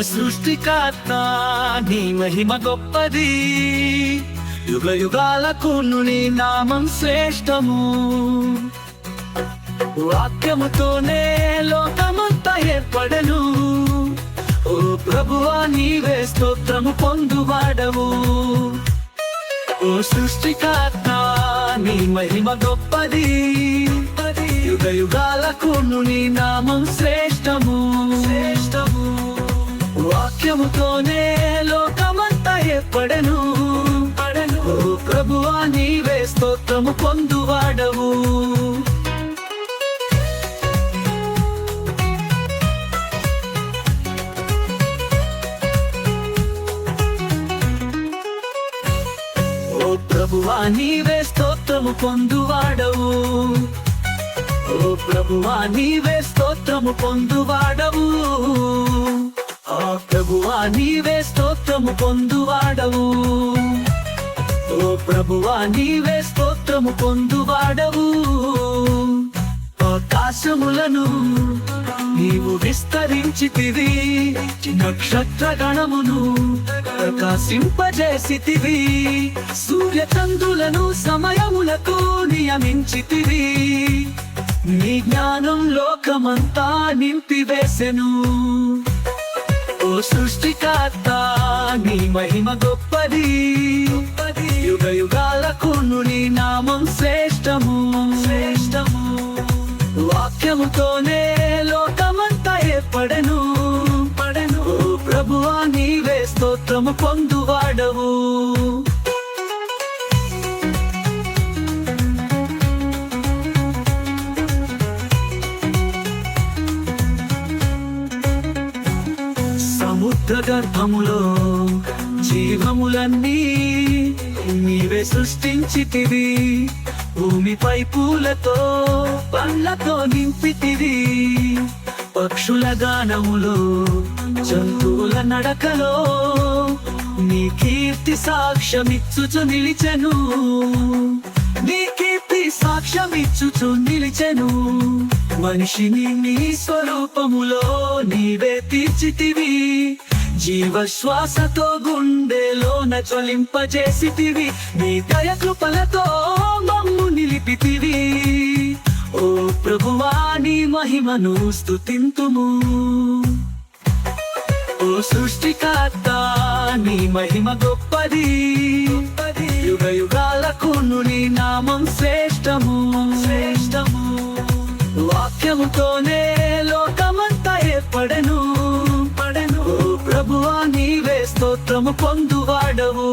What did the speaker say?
సృష్టికర్త నీ మహిమ గొప్పది. యుగ యుగాలకు నీ నామం శ్రేష్టము. వాక్యముతోనే లోకమంతా ఏర్పడను. ఓ ప్రభువా నీవే స్తోత్రము పొందువాడవు. ఓ సృష్టికర్త నీ మహిమ గొప్పది. యుగ యుగాలకు నీ నామం శ్రేష్టము శ్రేష్టము. వాక్యముతోనే లోకమంతా ఏర్పడను. పడను. ప్రభువా నీవే స్తోత్రము పొందువాడవు. ఓ ప్రభువా నీవే స్తోత్రము పొందువాడవు. ఓ ప్రభువా నీవే స్తోత్రము పొందువాడవు. నీవే స్తోత్రము పొందువాడవు. ఓ ప్రభువా నీవే స్తోత్రము పొందువాడవు. ఆకాశములను నీవు విస్తరించితివి నక్షత్ర గణమును ప్రకాశింపజేసితివి సూర్య చంద్రులను సమయములకు నియమించితివి. నీ జ్ఞానం లోకమంతా నింపివేసెను. సృష్టికర్త నీ మహిమ గొప్పది. యుగ యుగాలకు నీ నామం శ్రేష్టము. శ్రేష్టము. వాక్యముతోనే లోకమంతా ఏర్పడను. పడను ప్రభువా నీవే స్తోత్రము పొందువాడవు. గర్భములో జీవములన్నీ నీవే సృష్టించితివి. భూమిపై పూలతో పండ్లతో నింపితివి. పక్షుల గానములో జంతువుల నడకలో నీ కీర్తి సాక్ష్యమిచ్చుచు నిలిచెను. నీ కీర్తి సాక్ష్యమిచ్చుచు నిలిచెను. మనిషిని నీ స్వరూపములో నీవే తీర్చితివి. జీవ శ్వాసతో గుండెలోన జ్వలింపజేసితివి నీ దయ కృపలతో మమ్ము నిలిపితివి. ఓ ప్రభువా నీ మహిమను స్థుతింతుము ఓ సృష్టికర్త నీ మహిమ గొప్పది. యుగ యుగాలకు నీ నామం శ్రేష్టము శ్రేష్టము. వాక్యముతోనే స్తోత్రము పొందువాడవు.